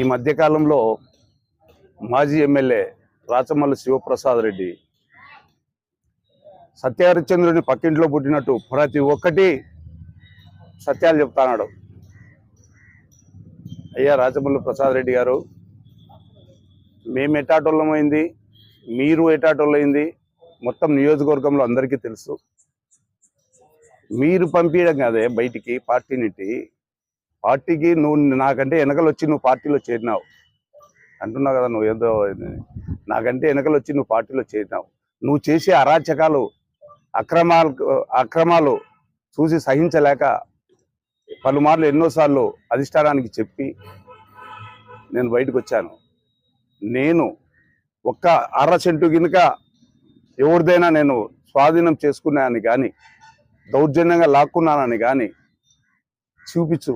ఈ మధ్యకాలంలో మాజీ ఎమ్మెల్యే రాచమల్లి శివప్రసాద్ రెడ్డి సత్యహరిశ్చంద్రుని పక్కింట్లో పుట్టినట్టు ప్రతి ఒక్కటి సత్యాలు చెప్తాన్నాడు అయ్యా రాచమల్లి ప్రసాద్ రెడ్డి గారు మేము ఎటాటోళ్ళమైంది మీరు ఎటాటోళ్ళైంది మొత్తం నియోజకవర్గంలో అందరికీ తెలుసు. మీరు పంపించడం కాదే బయటికి పార్టీనిటి పార్టీకి నువ్వు నాకంటే వెనకలు వచ్చి నువ్వు పార్టీలో చేరినావు. అంటున్నావు కదా నువ్వు ఏదో నాకంటే వెనకలు వచ్చి నువ్వు పార్టీలో చేరినావు. నువ్వు చేసే అరాచకాలు అక్రమాలు అక్రమాలు చూసి సహించలేక పలుమార్లు ఎన్నోసార్లు అధిష్టానానికి చెప్పి నేను బయటకు వచ్చాను నేను ఒక్క అర సెంటు గినుక ఎవరిదైనా నేను స్వాధీనం చేసుకున్నానని కానీ దౌర్జన్యంగా లాక్కున్నానని కానీ చూపించు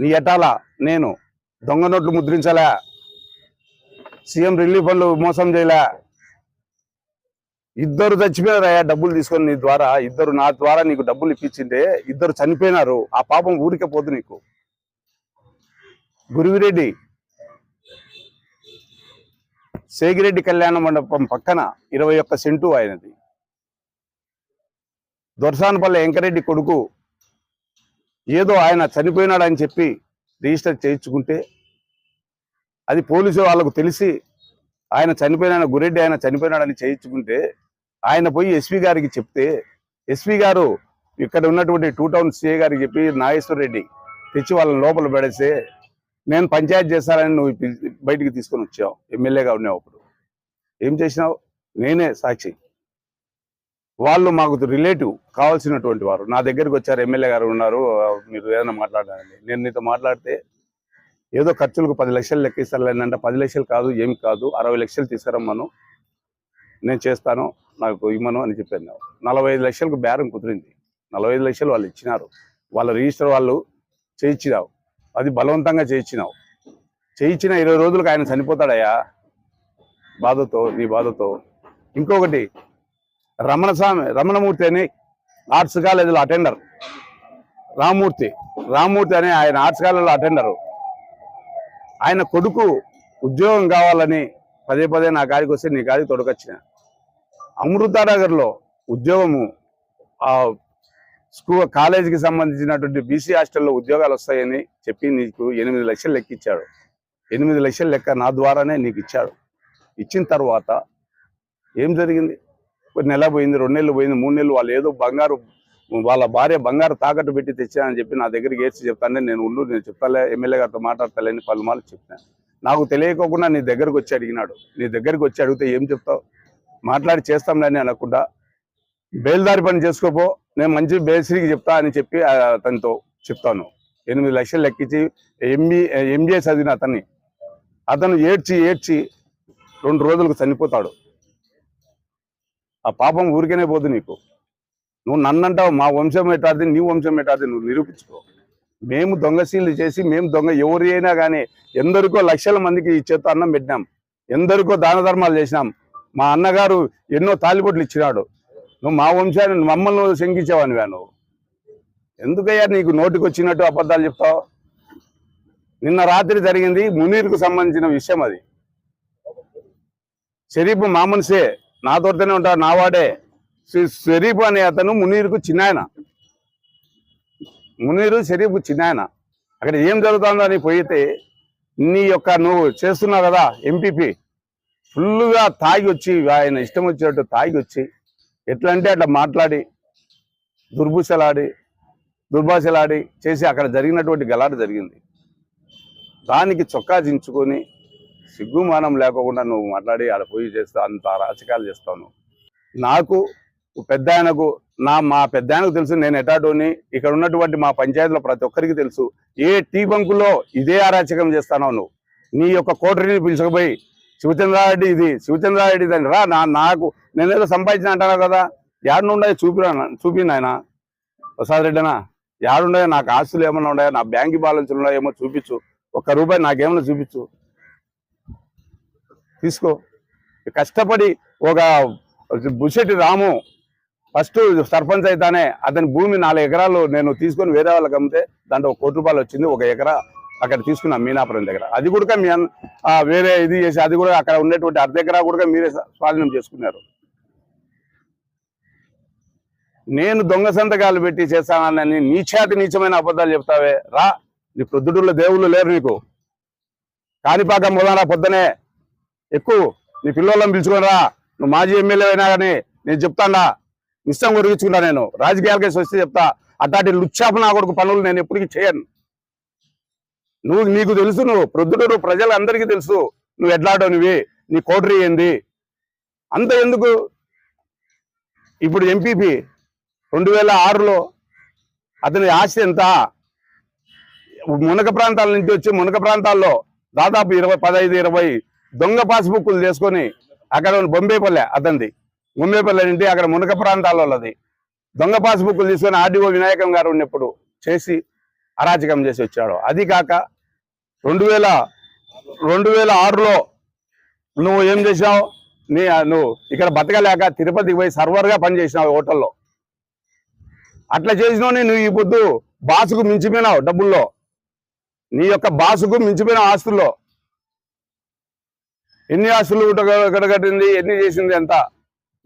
నీ ఎటాల నేను దొంగ నోట్లు ముద్రించలే. సీఎం రిలీఫ్ ఫండ్లు మోసం చేయలే. ఇద్దరు చచ్చిపోయారయ్యా డబ్బులు తీసుకొని నీ ద్వారా. ఇద్దరు నా ద్వారా నీకు డబ్బులు ఇప్పించింటే ఇద్దరు చనిపోయినారు. ఆ పాపం ఊరికే పోదు నీకు. గురువిరెడ్డి సేగిరెడ్డి కళ్యాణ మండపం పక్కన ఇరవై ఒక్క సెంటు ఆయనది. దొరసానపల్లి వెంకరెడ్డి కొడుకు ఏదో ఆయన చనిపోయినాడని చెప్పి రిజిస్టర్ చేయించుకుంటే అది పోలీసు వాళ్ళకు తెలిసి ఆయన చనిపోయిన గురెడ్డి ఆయన చనిపోయినాడని చేయించుకుంటే ఆయన పోయి ఎస్పీ గారికి చెప్తే ఎస్పీ గారు ఇక్కడ ఉన్నటువంటి టూ టౌన్ సిఏ గారికి చెప్పి నాగేశ్వర రెడ్డి తెచ్చి వాళ్ళని లోపల పెడేస్తే నేను పంచాయతీ చేస్తానని నువ్వు బయటికి తీసుకొని వచ్చావు ఎమ్మెల్యేగా ఉన్నావు అప్పుడు. ఏం చేసినావు? నేనే సాక్షి. వాళ్ళు మాకు రిలేటివ్ కావాల్సినటువంటి వారు. నా దగ్గరికి వచ్చారు ఎమ్మెల్యే గారు ఉన్నారు మీరు ఏదైనా మాట్లాడాలండి నేను నీతో మాట్లాడితే ఏదో ఖర్చులకు పది లక్షలు లెక్కిస్తారు అంటే పది లక్షలు కాదు ఏమి కాదు అరవై లక్షలు తీసుకురమ్మను నేను చేస్తాను నాకు ఇమ్మను అని చెప్పాను నలభై ఐదు లక్షలకు బేరం కుదిరింది. నలభై ఐదు లక్షలు వాళ్ళు ఇచ్చినారు. వాళ్ళ రిజిస్టర్ వాళ్ళు చేయించినావు. అది బలవంతంగా చేయించినావు. చేయించిన ఇరవై రోజులకు ఆయన చనిపోతాడయ్యా. బాధతో నీ బాధతో. ఇంకొకటి రమణ స్వామి రమణమూర్తి అని ఆర్ట్స్ కాలేజీలో అటెండర్ రామ్మూర్తి రామ్మూర్తి అని ఆయన ఆర్ట్స్ కాలేజీలో అటెండరు ఆయన కొడుకు ఉద్యోగం కావాలని పదే పదే నా కాడికి వస్తే నీ కాడికి తొడకొచ్చిన. అమృతానగర్లో ఉద్యోగము స్కూల్ కాలేజీకి సంబంధించినటువంటి బీసీ హాస్టల్లో ఉద్యోగాలు వస్తాయని చెప్పి నీకు ఎనిమిది లక్షలు లెక్క ఇచ్చాడు ఎనిమిది లక్షలు లెక్క నా ద్వారానే నీకు ఇచ్చాడు. ఇచ్చిన తర్వాత ఏం జరిగింది? నెల పోయింది రెండు నెలలు పోయింది మూడు నెలలు వాళ్ళు ఏదో బంగారు వాళ్ళ భార్య బంగారు తాకట్టు పెట్టి తెచ్చానని చెప్పి నా దగ్గరికి ఏడ్చి చెప్తానే నేను ఉండు నేను చెప్తాలే ఎమ్మెల్యే గారితో మాట్లాడతాలేని పలుమార్లు చెప్పాను. నాకు తెలియకోకుండా నీ దగ్గరకు వచ్చి అడిగినాడు. నీ దగ్గరికి వచ్చి అడిగితే ఏం చెప్తావు? మాట్లాడి చేస్తాంలేని అనకుండా బేల్దారి పని చేసుకోపో నేను మంచి బేసిరికి చెప్తా అని చెప్పి అతనితో చెప్తాను. ఎనిమిది లక్షలు లెక్కించి ఎంబీ ఎంబీఏ చదివిన అతన్ని. అతను ఏడ్చి ఏడ్చి రెండు రోజులకు చనిపోతాడు. ఆ పాపం ఊరికేనే పోదు నీకు. నువ్వు నన్నంటావు మా వంశం ఎట్టాది నీ వంశం ఎట్టాది నువ్వు నిరూపించుకో. మేము దొంగశీలు చేసి మేము దొంగ ఎవరి అయినా కానీ ఎందరికో లక్షల మందికి ఈ చేత అన్నం పెట్టినాం. ఎందరికో దాన ధర్మాలు చేసినాం. మా అన్నగారు ఎన్నో తాలిబొట్లు ఇచ్చినాడు. నువ్వు మా వంశాన్ని మమ్మల్ని నువ్వు శంకించావనివా నువ్వు. ఎందుకయ్యా నీకు నోటికి వచ్చినట్టు అబద్ధాలు చెప్తావు? నిన్న రాత్రి జరిగింది మునీర్కు సంబంధించిన విషయం అది. షరీఫ్ మామన్సే నాతోనే ఉంటాడు నావాడే శ్రీ షరీఫ్ అనే అతను మునీర్కు చిన్నాయన మునీరు షరీఫ్ చిన్నాయన అక్కడ ఏం జరుగుతుందో అని పోయితే నీ యొక్క నువ్వు చేస్తున్నావు కదా ఎంపీపీ ఫుల్గా తాగి వచ్చి ఆయన ఇష్టం వచ్చినట్టు తాగి వచ్చి ఎట్లా అంటే అట్లా మాట్లాడి దుర్భుషలాడి దుర్భాషలాడి చేసి అక్కడ జరిగినటువంటి గలాట జరిగింది. దానికి చొక్కా దించుకొని సిగ్గుమానం లేకుండా నువ్వు మాట్లాడి ఆడ పోయి చేస్తా అంత రాజకాలు చేస్తావు నాకు పెద్ద ఆయనకు నా మా పెద్ద ఆయనకు తెలుసు నేను ఎటాటోని ఇక్కడ ఉన్నటువంటి మా పంచాయతీలో ప్రతి ఒక్కరికి తెలుసు ఏ టీ బంకులో ఇదే అరాచకం చేస్తానో నువ్వు. నీ యొక్క కోటరీని పిలుచుకుపోయి శివచంద్రారెడ్డి ఇది శివచంద్రారెడ్డి ఇది రా నా నాకు నేనేదో సంపాదించిన అంటాను కదా? యాడుండే చూపిరా చూపింది ఆయన. ప్రసాద్ రెడ్డినా? యాడున్నాయో నాకు ఆస్తులు ఏమైనా ఉన్నాయో నా బ్యాంక్ బ్యాలెన్స్లు ఏమో చూపించు. ఒక్క రూపాయి నాకేమైనా చూపించు. తీసుకో. కష్టపడి ఒక బుషెట్టి రాము ఫస్ట్ సర్పంచ్ అయితేనే అతని భూమి నాలుగు ఎకరాలు నేను తీసుకొని వేరే వాళ్ళకి అమ్మితే దాంట్లో ఒక కోటి రూపాయలు వచ్చింది ఒక ఎకరా అక్కడ తీసుకున్నాం మీనాపురం దగ్గర. అది కూడా మీ వేరే ఇది చేసి అది కూడా అక్కడ ఉండేటువంటి అర్ధ ఎకరా కూడా మీరే స్వాధీనం చేసుకున్నారు. నేను దొంగ సంతకాలు పెట్టి చేస్తానని నీచాతి నీచమైన అబద్ధాలు చెప్తావే రా. నీ ప్రొద్దుడుల్లో దేవుళ్ళు లేరు నీకు. కాణిపాకం మొదల పొద్దునే ఎక్కువ నీ పిల్లలను పిలుచుకోరా. రా నువ్వు మాజీ ఎమ్మెల్యే అయినా కానీ నేను చెప్తాడా. ఇష్టం కొరిగించుకుంటా నేను. రాజకీయాలకేసి వస్తే చెప్తా. అట్లాంటి లుచ్చాప నా కొడుకు పనులు నేను ఎప్పటికీ చేయను. నువ్వు నీకు తెలుసు నువ్వు. ప్రొద్దుటూరు ప్రజలందరికీ తెలుసు. నువ్వు ఎట్లాడోనివి నీ కోటరీ ఏంది? అంత ఎందుకు? ఇప్పుడు ఎంపీపీ రెండు వేల ఆరులో అతని ఆస్తి ఎంత? మునక ప్రాంతాల నుంచి వచ్చి మునక ప్రాంతాల్లో దాదాపు ఇరవై పదహైదు ఇరవై దొంగ పాస్బుక్లు చేసుకొని అక్కడ ఉన్న బొంబేపల్లె అతనిది బొంబేపల్లె నుండి అక్కడ మునక ప్రాంతాల వాళ్ళది దొంగ పాస్బుక్లు తీసుకొని ఆర్డీఓ వినాయకం గారు ఉన్నప్పుడు చేసి అరాచకం చేసి వచ్చాడు. అది కాక రెండు వేల రెండు వేల ఆరులో నువ్వు ఏం చేసావు నీ నువ్వు ఇక్కడ బతకలేక తిరుపతికి పోయి సర్వర్గా పనిచేసినావు హోటల్లో. అట్లా చేసినోని నువ్వు ఈ పొద్దు బాసుకు మించిపోయినావు డబ్బుల్లో. నీ యొక్క బాసుకు మించిపోయిన ఆస్తుల్లో. ఎన్ని ఆస్తులు గడగట్టింది ఎన్ని చేసింది ఎంత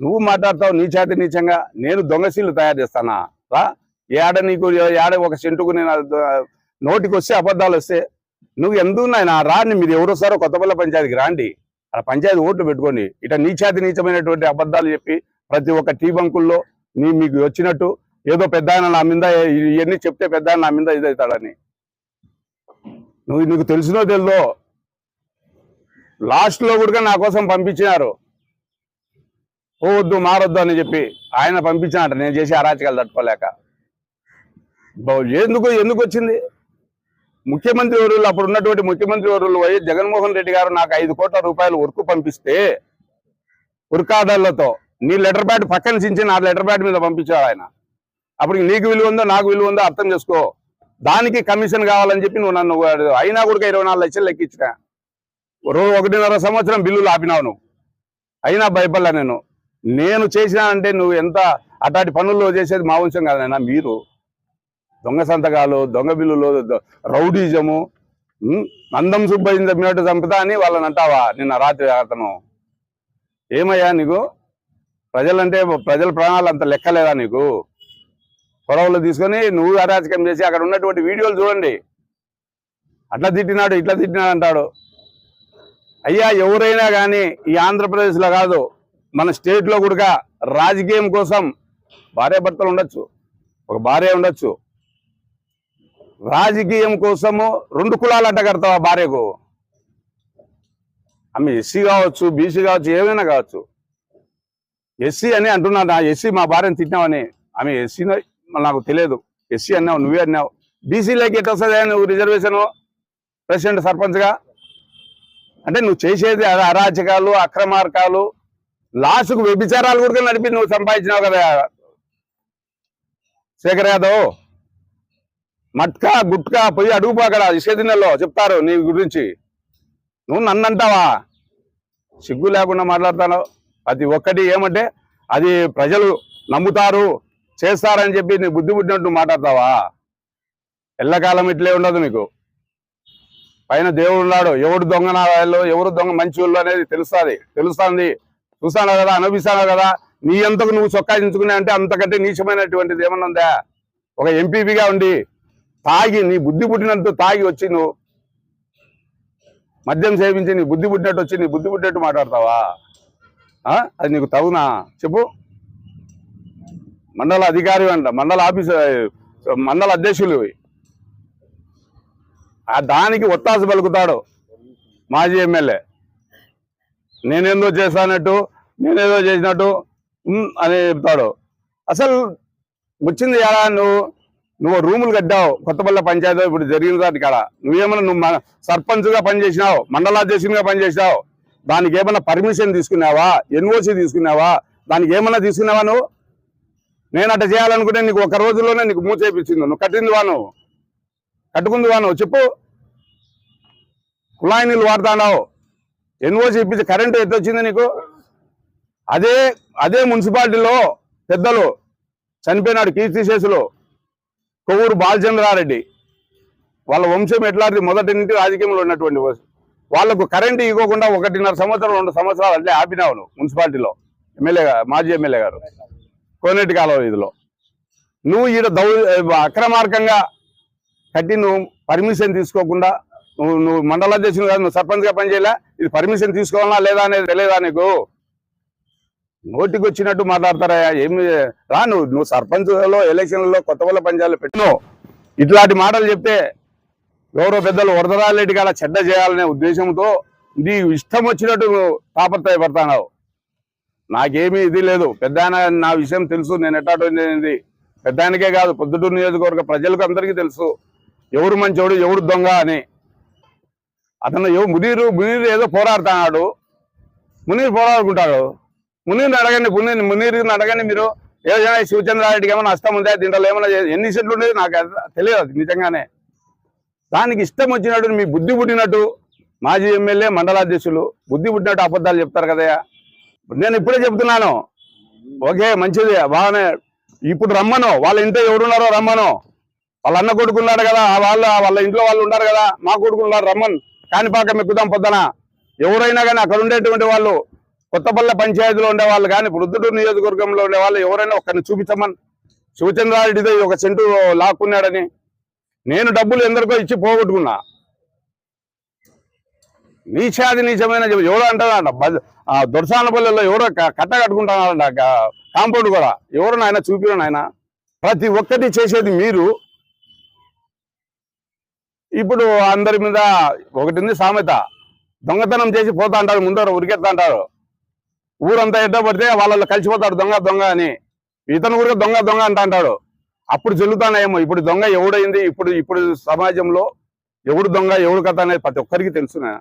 నువ్వు మాట్లాడతావు నీ చేతి నీచంగా నేను దొంగశీలు తయారు చేస్తానా? రా ఏడ నీకు ఏడ ఒక సెంటుకు నేను నోటికి వస్తే అబద్ధాలు వస్తే నువ్వు ఎందుకు నాయన? రాని మీరు ఎవరు వస్తారో కొత్తపల్లి పంచాయతీకి రాండి. ఆ పంచాయతీ ఓట్లు పెట్టుకోండి. ఇట నీచాతి నీచమైనటువంటి అబద్ధాలు చెప్పి ప్రతి ఒక్క టీ బంకుల్లో నీ మీకు వచ్చినట్టు ఏదో పెద్ద ఆయన నా మీద ఇవన్నీ చెప్తే పెద్ద ఆయన నా మీద ఇదవుతాడని నువ్వు నీకు తెలిసినో తెలుదో లాస్ట్లో కూడా నా కోసం పంపించినారు. పోవద్దు మారొద్దు అని చెప్పి ఆయన పంపించినాడు నేను చేసి అరాచకాలు తట్టుకోలేక. ఎందుకు ఎందుకు వచ్చింది? ముఖ్యమంత్రి వర్యులు అప్పుడు ఉన్నటువంటి ముఖ్యమంత్రి వర్యులు వైఎస్ జగన్మోహన్ రెడ్డి గారు నాకు ఐదు కోట్ల రూపాయలు వర్క్ పంపిస్తే ఉరుకాదళ్ళతో నీ లెటర్ ప్యాడ్ పక్కన చించి నా లెటర్ ప్యాడ్ మీద పంపించాడు ఆయన. అప్పుడు నీకు విలువ ఉందో నాకు విలువ ఉందో అర్థం చేసుకో. దానికి కమిషన్ కావాలని చెప్పి నువ్వు నన్ను అయినా కూడా ఇరవై నాలుగు లక్షలు లెక్కించిన. రో ఒకటిన్నర సంవత్సరం బిల్లులు ఆపినావు నువ్వు. అయినా భయపడలే నేను. నేను చేసినానంటే నువ్వు ఎంత అట్లాంటి పనుల్లో చేసేది మా వంశం కాదనైనా మీరు. దొంగ సంతకాలు దొంగ బిల్లులు రౌడీజము అందం నందం సుబ్బయ్య చంపినట్టు చంపుతా అని వాళ్ళని అంటావా నిన్న రాత్రి అతను. ఏమయ్యా నీకు? ప్రజలంటే ప్రజల ప్రాణాలు అంత లెక్కలేదా నీకు? పొడవలు తీసుకొని నువ్వు అరాచకం చేసి అక్కడ ఉన్నటువంటి వీడియోలు చూడండి. అట్లా తిట్టినాడు ఇట్లా తిట్టినాడు అంటాడు. అయ్యా ఎవరైనా కానీ ఈ ఆంధ్రప్రదేశ్లో కాదు మన స్టేట్లో కూడా రాజకీయం కోసం భార్య భర్తలు ఉండొచ్చు ఒక భార్య ఉండొచ్చు. రాజకీయం కోసము రెండు కులాలు అడ్డ కడతావా భార్యకు? ఆమె ఎస్సీ కావచ్చు బీసీ కావచ్చు ఏమైనా కావచ్చు. ఎస్సీ అని అంటున్నా ఎస్సీ మా భార్యను తిట్టినావని. ఆమె ఎస్సీ నాకు తెలియదు. ఎస్సీ అన్నావు నువ్వే అన్నావు. బీసీలోకి ఎట్లా వస్తుంది నువ్వు రిజర్వేషన్ ప్రెసిడెంట్ సర్పంచ్గా? అంటే నువ్వు చేసేది అరాచకాలు అక్రమార్కాలు లాస్ట్కు వ్యభిచారాలు కూడా నడిపి నువ్వు సంపాదించినావు కదా. శేఖర్ యాదవ్ మట్కా గుట్కా పోయి అడుగుపో అక్కడ ఇసేదినలో చెప్తారు నీ గురించి. నువ్వు నన్ను అంటావా సిగ్గు లేకుండా మాట్లాడతాను ప్రతి ఒక్కటి ఏమంటే అది ప్రజలు నమ్ముతారు చేస్తారని చెప్పి నీ బుద్ధి పుట్టినట్టు మాట్లాడతావా? ఎల్లకాలం ఇట్లే ఉండదు నీకు. పైన దేవుడు ఉన్నాడు. ఎవడు దొంగ నా ఎవరు దొంగ మంచి వాళ్ళు అనేది తెలుస్తుంది. తెలుస్తుంది. చూసాను కదా? అనుభవిస్తాను కదా? నీ ఎంతకు నువ్వు చొక్కాయించుకునే అంటే అంతకంటే నీచమైనటువంటిది ఏమన్నా ఉందా? ఒక ఎంపీపీగా ఉండి తాగి నీ బుద్ధి పుట్టినంత తాగి వచ్చి నువ్వు మద్యం సేవించి నీ బుద్ధి పుట్టినట్టు వచ్చి నీ బుద్ధి పుట్టినట్టు మాట్లాడతావా? అది నీకు తగునా? చెప్పు. మండల అధికారి అంట మండల ఆఫీసు మండల అధ్యక్షులు దానికి ఒత్తాస పలుకుతాడు మాజీ ఎమ్మెల్యే. నేనేందో చేశానట్టు నేనేదో చేసినట్టు అని చెప్తాడు. అసలు వచ్చింది ఎలా నువ్వు? నువ్వు రూములు కట్టావు కొత్తపల్లి పంచాయతీ ఇప్పుడు జరిగిన దాని కాడ నువ్వేమన్నా నువ్వు మన- సర్పంచ్గా పనిచేసినావు మండలాధ్యక్షునిగా పనిచేసినావు దానికి ఏమన్నా పర్మిషన్ తీసుకున్నావా? ఎన్ఓసి తీసుకున్నావా? దానికి ఏమన్నా తీసుకున్నావా నువ్వు? నేను అట్లా చేయాలనుకుంటే నీకు ఒక రోజులోనే నీకు మూచేపించింది నువ్వు కట్టింది వా నువ్వు. కట్టుకుంది నువ్వు చెప్పు. కుళాయి నీళ్ళు వాడుతున్నావు ఎన్ఓసి ఇప్పించి కరెంటు ఎత్తు వచ్చింది నీకు? అదే అదే మున్సిపాలిటీలో పెద్దలు చనిపోయినాడు కీర్తిశేషులు కొవ్వూరు బాలచంద్రారెడ్డి. వాళ్ళ వంశం ఎట్లాంటి మొదటి నుండి రాజకీయంలో ఉన్నటువంటి వాళ్ళకు కరెంటు ఇవ్వకుండా ఒకటిన్నర సంవత్సరం రెండు సంవత్సరాలు అంటే ఆపినావు నువ్వు మున్సిపాలిటీలో. ఎమ్మెల్యే మాజీ ఎమ్మెల్యే గారు. కోనేటి కాలువ ఇదిలో నువ్వు ఈడ దౌ అక్రమార్గంగా కట్టి నువ్వు పర్మిషన్ తీసుకోకుండా నువ్వు నువ్వు మండల అధ్యక్షుడు కాదు నువ్వు సర్పంచ్గా పనిచేయలే. ఇది పర్మిషన్ తీసుకోవాలా లేదా అనేది తెలియదా నీకు? నోటికి వచ్చినట్టు మాట్లాడతారా ఏమి రా నువ్వు నువ్వు సర్పంచ్లో ఎలక్షన్లలో కొత్త వాళ్ళ పంచాలు పెట్టినో. ఇట్లాంటి మాటలు చెప్తే గౌరవ పెద్దలు వరదరాలెడ్డి కాడ చెడ్డ చేయాలనే ఉద్దేశంతో నీ ఇష్టం వచ్చినట్టు నువ్వు తాపత్రయపడతావు నాకేమీ ఇది లేదు. పెద్ద నా విషయం తెలుసు. నేను ఎట్టాటోది పెద్ద ఆయనకే కాదు పొద్దుటూరు నియోజకవర్గ ప్రజలకు అందరికీ తెలుసు. ఎవరు మంచోడు ఎవరు దొంగ అని. అతను ఎవ మునీరు మునీరు ఏదో పోరాడుతున్నాడు. మునీరు పోరాడుకుంటాడు. మునీరుని అడగండి మునీరు మునీరుని అడగండి మీరు. ఏదైనా శివచంద్రారెడ్డికి ఏమైనా నష్టం ఉందా? దీంట్లో ఏమైనా ఎన్ని సెట్లు ఉండేది నాకు తెలియదు నిజంగానే. దానికి ఇష్టం వచ్చినట్టు మీ బుద్ధి పుట్టినట్టు మాజీ ఎమ్మెల్యే మండలాధ్యక్షులు బుద్ధి పుట్టినట్టు అబద్ధాలు చెప్తారు కదయ్యా నేను ఇప్పుడే చెప్తున్నాను. ఓకే మంచిది బాగానే. ఇప్పుడు రమ్మను. వాళ్ళ ఇంట్లో ఎవరున్నారో రమ్మను. వాళ్ళ అన్న కొడుకున్నాడు కదా ఆ వాళ్ళ వాళ్ళ ఇంట్లో వాళ్ళు ఉన్నారు కదా మా కొడుకున్నారు రమ్మన్. కాణిపాకం ఎక్కుదాం పొద్దున. ఎవరైనా కానీ అక్కడ ఉండేటువంటి వాళ్ళు కొత్తపల్లె పంచాయతీలో ఉండేవాళ్ళు కానీ వృద్ధుడు నియోజకవర్గంలో ఉండేవాళ్ళు ఎవరైనా ఒకరిని చూపించమని. శివచంద్రారెడ్డితో ఒక సెంటు లాక్కున్నాడని. నేను డబ్బులు ఎందరికో ఇచ్చి పోగొట్టుకున్నా. నీచాది నీచమైన ఎవరో అంటారంట దొరసానపల్లెలో ఎవరో కట్ట కట్టుకుంటున్నారంట కాంపౌండ్ కూడా. ఎవరు నాయన చూపిరు నాయన? ప్రతి ఒక్కటి చేసేది మీరు. ఇప్పుడు అందరి మీద ఒకటి ఉంది సామెత. దొంగతనం చేసి పోతా అంటారు ముందర ఉరికెత్తా అంటారు. ఊరంతా ఎడ్డ పడితే వాళ్ళలో కలిసిపోతాడు దొంగ దొంగ అని. ఇతను ఊరికి దొంగ దొంగ అంట అంటాడు. అప్పుడు చెల్లుతానేమో ఇప్పుడు దొంగ ఎవడైంది ఇప్పుడు ఇప్పుడు సమాజంలో ఎవడు దొంగ ఎవడు కథ అనేది ప్రతి ఒక్కరికి తెలుసునా?